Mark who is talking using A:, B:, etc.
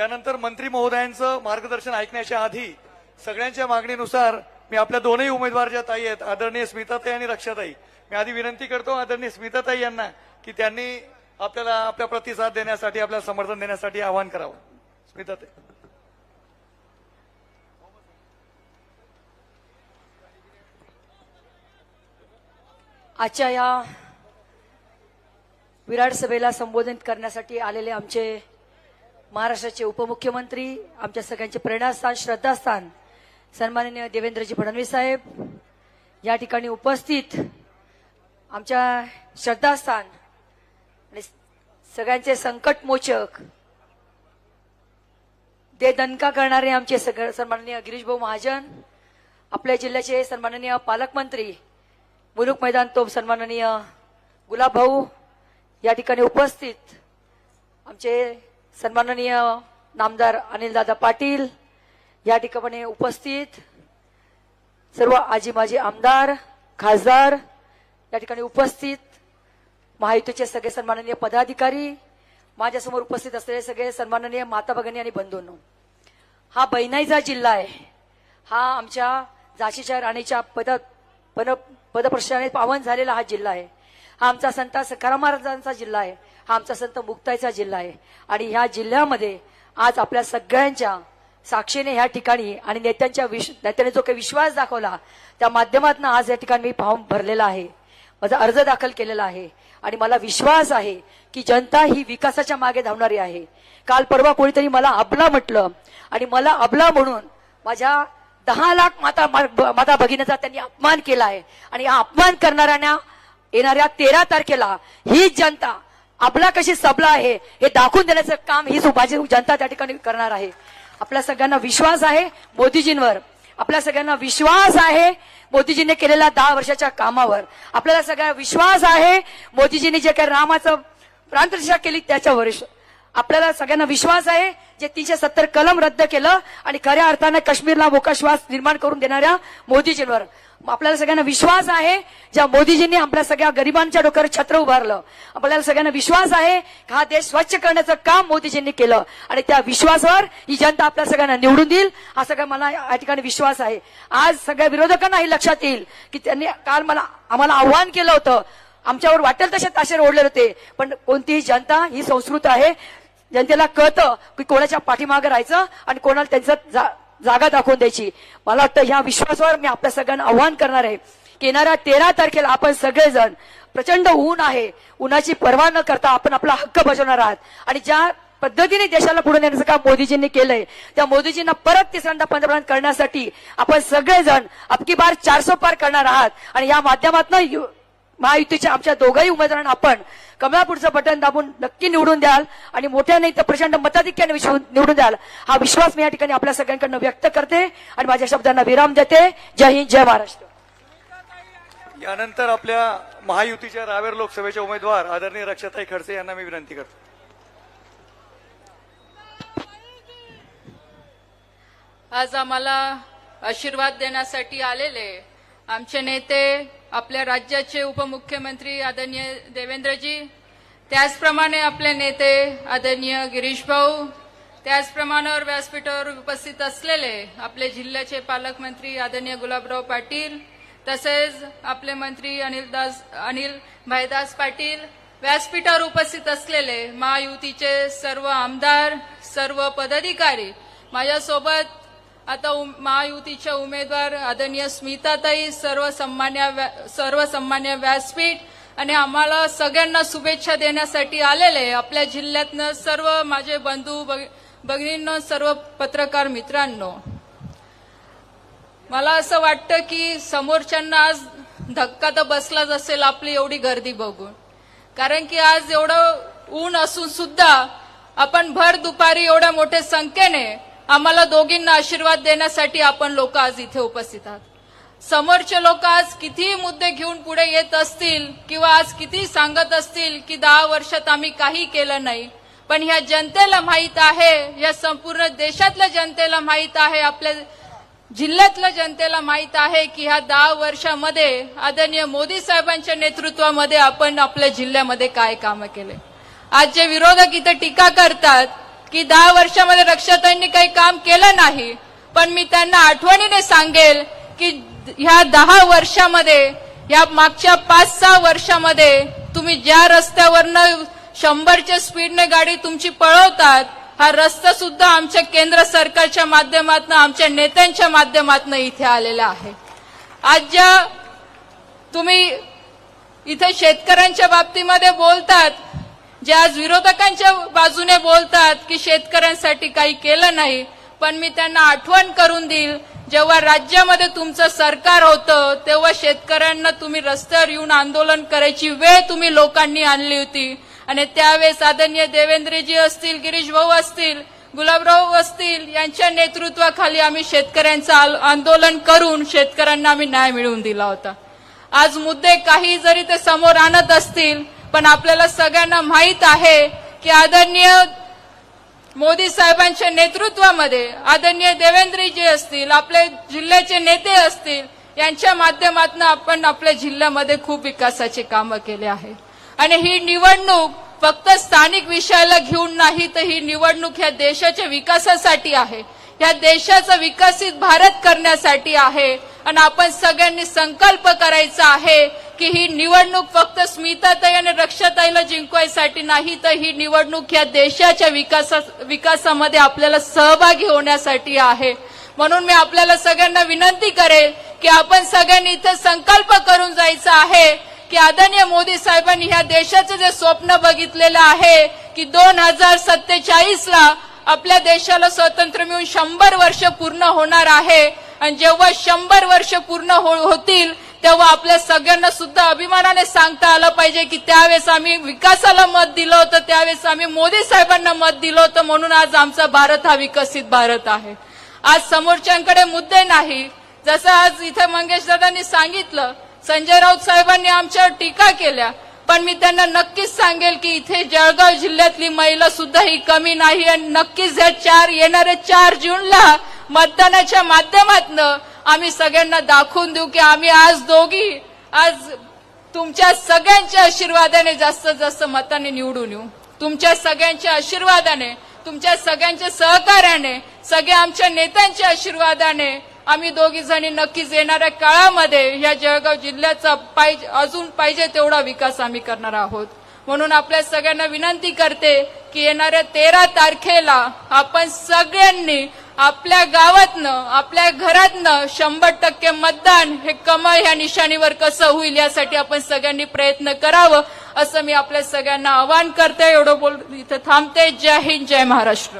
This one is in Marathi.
A: त्यानंतर मंत्री महोदयांचं मार्गदर्शन ऐकण्याच्या आधी सगळ्यांच्या मागणीनुसार मी आपल्या दोनही उमेदवार ज्या ताई आहेत आदरणीय स्मिताताई आणि रक्षाताई मी आधी विनंती करतो आदरणीय स्मिताताई यांना की त्यांनी आपल्याला आपल्या प्रतिसाद देण्यासाठी आपल्याला समर्थन देण्यासाठी आवाहन करावं. स्मिताताई.
B: आजच्या या विराट सभेला संबोधित करण्यासाठी आलेले आमचे महाराष्ट्राचे उपमुख्यमंत्री आमच्या सगळ्यांचे प्रेरणास्थान श्रद्धास्थान सन्माननीय देवेंद्रजी फडणवीस साहेब या ठिकाणी उपस्थित आमच्या श्रद्धास्थान आणि सगळ्यांचे संकटमोचक दे दणका करणारे आमचे सगळे सन्माननीय गिरीश भाऊ महाजन आपल्या जिल्ह्याचे सन्माननीय पालकमंत्री मुलुक मैदान तोप सन्माननीय गुलाब भाऊ या ठिकाणी उपस्थित आमचे सन्माननीय नामदार अनिलदादा पाटील या ठिकाणी उपस्थित सर्व आजी माजी आमदार खासदार या ठिकाणी उपस्थित महायुतीचे सगळे सन्माननीय पदाधिकारी माझ्यासमोर उपस्थित असलेले सगळे सन्माननीय माता भगिनी आणि बंधूंनो. हा बैनाईचा जिल्हा आहे. हा आमच्या झाशीच्या राणीच्या पद पद पदप्रशाने पावन झालेला हा जिल्हा आहे. हा आमचा संत सखाराम महाराजांचा जिल्हा आहे. हा आमचा संत मुक्ताईचा जिल्हा आहे. आणि ह्या जिल्ह्यामध्ये आज आपल्या सगळ्यांच्या साक्षीने ह्या ठिकाणी आणि नेत्यांच्या विश नेत्याने जो काही विश्वास दाखवला त्या माध्यमातून आज या ठिकाणी मी फॉर्म भरलेला आहे. माझा अर्ज दाखल केलेला आहे. आणि मला विश्वास आहे की जनता ही विकासाच्या मागे धावणारी आहे. काल परवा कोणीतरी मला अबला म्हटलं आणि मला अबला म्हणून माझ्या दहा लाख माता माता भगिनीचा त्यांनी अपमान केला आहे. आणि हा अपमान करणाऱ्यांना येणाऱ्या तेरा तारखेला ही जनता आपला कशी सबला आहे हे दाखवून देण्याचं काम ही सुभाजी जनता त्या ठिकाणी करणार आहे. आपल्या सगळ्यांना विश्वास आहे मोदीजींवर. आपल्या सगळ्यांना विश्वास आहे मोदीजींनी केलेल्या दहा वर्षाच्या कामावर. आपल्याला सगळ्या विश्वास आहे मोदीजींनी जे काही रामाचं प्रांतदिशा केली त्याच्यावर. आपल्याला सगळ्यांना विश्वास आहे जे तीनशे सत्तर कलम रद्द केलं आणि खऱ्या अर्थानं काश्मीरला मोका श्वास निर्माण करून देणाऱ्या मोदीजींवर. आपल्याला सगळ्यांना विश्वास आहे. ज्या मोदीजींनी आपल्या सगळ्या गरिबांच्या डोक्यावर छत्र उभारलं आपल्याला सगळ्यांना विश्वास आहे की हा देश स्वच्छ करण्याचं काम मोदीजींनी केलं? आणि त्या विश्वासावर ही जनता आपल्या सगळ्यांना निवडून देईल हा सगळा मला या ठिकाणी विश्वास आहे. आज सगळ्या विरोधकांना हे लक्षात येईल की त्यांनी काल मला आम्हाला आव्हान केलं होतं. आमच्यावर वाटेल तसे ताशे ओढले होते. पण कोणतीही जनता ही संस्कृत आहे जनतेला कळतं की कोणाच्या पाठीमागे राहायचं आणि कोणाला त्यांचं जा- जागा दाखवून द्यायची. मला वाटतं ह्या विश्वासावर मी आपल्या सगळ्यांना आव्हान करणार आहे. की येणाऱ्या तेरा तारखेला आपण सगळेजण प्रचंड ऊन आहे. उन्हाची पर्वा न करता आपण आपला हक्क बजावणार आहात. आणि ज्या पद्धतीने देशाला पुढे नेण्याचं काम मोदीजींनी केलंय त्या मोदीजींना परत तिसऱ्यांदा पंतप्रधान करण्यासाठी आपण सगळेजण अबकी बार चारसो पार करणार आहात. आणि या माध्यमातून महायुतीच्या आमच्या दोघही उमेदवारांना आपण कमळापूरचं बटन दाबून नक्की निवडून द्याल आणि मोठ्या नाही तर प्रचंड मताधिक्याने विश्व- निवडून द्याल. हा विश्वास मी या ठिकाणी आपल्या सगळ्यांकडनं व्यक्त करते आणि माझ्या शब्दांना विराम देते. जय हिंद जय महाराष्ट्र.
A: यानंतर आपल्या महायुतीच्या रावेर लोकसभेचे उमेदवार आदरणीय रक्षाताई खडसे यांना मी विनंती करतो.
C: आज आम्हाला आशीर्वाद देण्यासाठी आलेले आमचे नेते आपल्या राज्याचे उपमुख्यमंत्री आदरणीय देवेंद्रजी त्याचप्रमाणे आपले नेते आदरणीय गिरीश भाऊ त्याचप्रमाणे व्यासपीठावर उपस्थित असलेले आपले जिल्ह्याचे पालकमंत्री आदरणीय गुलाबराव पाटील तसेच आपले मंत्री अनिलदास अनिल भाईदास पाटील व्यासपीठावर उपस्थित असलेले महायुतीचे सर्व आमदार सर्व पदाधिकारी माझ्यासोबत आता उम- महायुतीच्या उमेदवार आदरणीय स्मिताताई सर्व सन्मान्य व्या- सर्व सन्मान्य व्यासपीठ आणि आम्हाला सगळ्यांना शुभेच्छा देण्यासाठी आलेले आपल्या जिल्ह्यातनं सर्व माझे बंधू भग- भगिनींनो सर्व पत्रकार मित्रांनो मला असं वाटतं की समोरच्यांना आज धक्का तर बसलाच असेल आपली एवढी गर्दी बघून. कारण की आज एवढं ऊन असून सुद्धा आपण भर दुपारी एवढ्या मोठ्या संख्येने आम्हाला दोघींना आशीर्वाद देण्यासाठी आपण लोक आज इथे उपस्थित आहात. समोरचे लोक आज कितीही मुद्दे घेऊन पुढे येत असतील किंवा आज किती सांगत असतील की दहा वर्षात आम्ही काही केलं नाही पण ह्या जनतेला माहीत आहे या संपूर्ण देशातल्या जनतेला माहीत आहे आपल्या जिल्ह्यातल्या जनतेला माहीत आहे की ह्या दहा वर्षामध्ये आदरणीय मोदी साहेबांच्या नेतृत्वामध्ये आपण आपल्या जिल्ह्यामध्ये काय कामं केले. आज जे विरोधक इथे टीका करतात की दहा वर्षामध्ये रक्षाताईंनी काही काम केलं नाही पण मी त्यांना आठवणीने सांगेल की ह्या दहा वर्षामध्ये या मागच्या पाच सहा वर्षामध्ये तुम्ही ज्या रस्त्यावरनं शंभरच्या स्पीडने गाडी तुमची पळवतात हा रस्ता सुद्धा आमच्या केंद्र सरकारच्या माध्यमातून आमच्या नेत्यांच्या माध्यमातून इथे आलेला आहे. आज ज्या तुम्ही इथे शेतकऱ्यांच्या बाबतीमध्ये बोलतात जे आज विरोधकांच्या बाजूने बोलतात की शेतकऱ्यांसाठी काही केलं नाही पण मी त्यांना आठवण करून देईल जेव्हा राज्यामध्ये तुमचं सरकार होतं तेव्हा शेतकऱ्यांना तुम्ही रस्त्यावर येऊन आंदोलन करायची वेळ तुम्ही लोकांनी आणली होती. आणि त्यावेळेस आदरणीय देवेंद्रजी असतील गिरीश भाऊ असतील गुलाबराव असतील यांच्या नेतृत्वाखाली आम्ही शेतकऱ्यांचं आंदोलन करून शेतकऱ्यांना आम्ही न्याय मिळवून दिला होता. आज मुद्दे काही जरी ते समोर आणत असतील पण आपल्याला सगळ्यांना माहीत आहे की आदरणीय मोदी साहेबांच्या नेतृत्वामध्ये आदरणीय देवेंद्रजी असतील आपले जिल्ह्याचे नेते असतील यांच्या माध्यमातून आपण आपल्या जिल्ह्यामध्ये खूप विकासाचे कामं केले आहे. आणि ही निवडणूक फक्त स्थानिक विषयाला घेऊन नाही तर ही निवडणूक ह्या देशाच्या विकासासाठी आहे. या देशाचा विकसित भारत करण्यासाठी आहे. आणि आपण सगळ्यांनी संकल्प करायचा आहे की ही निवडणूक फक्त स्मिताताई आणि रक्षाताईला जिंकवायसाठी नाही तर ही निवडणूक ह्या देशाच्या विकासा विकासामध्ये आपल्याला सहभागी होण्यासाठी आहे. म्हणून मी आपल्याला सगळ्यांना विनंती करेल की आपण सगळ्यांनी इथं संकल्प करून जायचं आहे की आदरणीय मोदी साहेबांनी ह्या देशाचं जे स्वप्न बघितलेलं आहे की दोन हजार सत्तेचाळीस ला आपल्या देशाला स्वातंत्र्य मिळून शंभर वर्ष पूर्ण होणार आहे. आणि जेव्हा शंभर वर्ष पूर्ण हो- होतील तेव्हा आपल्या सगळ्यांना सुद्धा अभिमानाने सांगता आलं पाहिजे की त्यावेळेस आम्ही विकासाला मत दिलं होतं त्यावेळेस आम्ही मोदी साहेबांना मत दिलं होतं म्हणून आज आमचा भारत हा विकसित भारत आहे. आज समोरच्यांकडे मुद्दे नाही. जसं आज इथे मंगेश दादांनी सांगितलं संजय राऊत साहेबांनी आमच्यावर टीका केल्या पण मी त्यांना नक्कीच सांगेल की इथे जळगाव जिल्ह्यातली महिला सुद्धा ही कमी नाही आणि नक्कीच या चार येणाऱ्या चार जूनला मतदानाच्या माध्यमातून आम्ही सगळ्यांना दाखवून देऊ की आम्ही आज दोघी आज तुमच्या सगळ्यांच्या आशीर्वादाने जास्तीत जास्त मताने निवडून येऊ. तुमच्या सगळ्यांच्या आशीर्वादाने तुमच्या सगळ्यांच्या सहकार्याने सगळ्या आमच्या नेत्यांच्या आशीर्वादाने आम्ही दोघी जणी नक्कीच येणाऱ्या काळामध्ये या जळगाव जिल्ह्याचा पाहिजे अजून पाहिजे तेवढा विकास आम्ही करणार आहोत. म्हणून आपल्या सगळ्यांना विनंती करते की येणाऱ्या तेरा तारखेला आपण सगळ्यांनी आपल्या गावातनं आपल्या घरातनं शंभर टक्के मतदान हे कमळ ह्या निशाणीवर कसं होईल यासाठी आपण सगळ्यांनी प्रयत्न करावं असं मी आपल्या सगळ्यांना आवाहन करते. एवढं बोल इथं थांबते. जय हिंद जय महाराष्ट्र.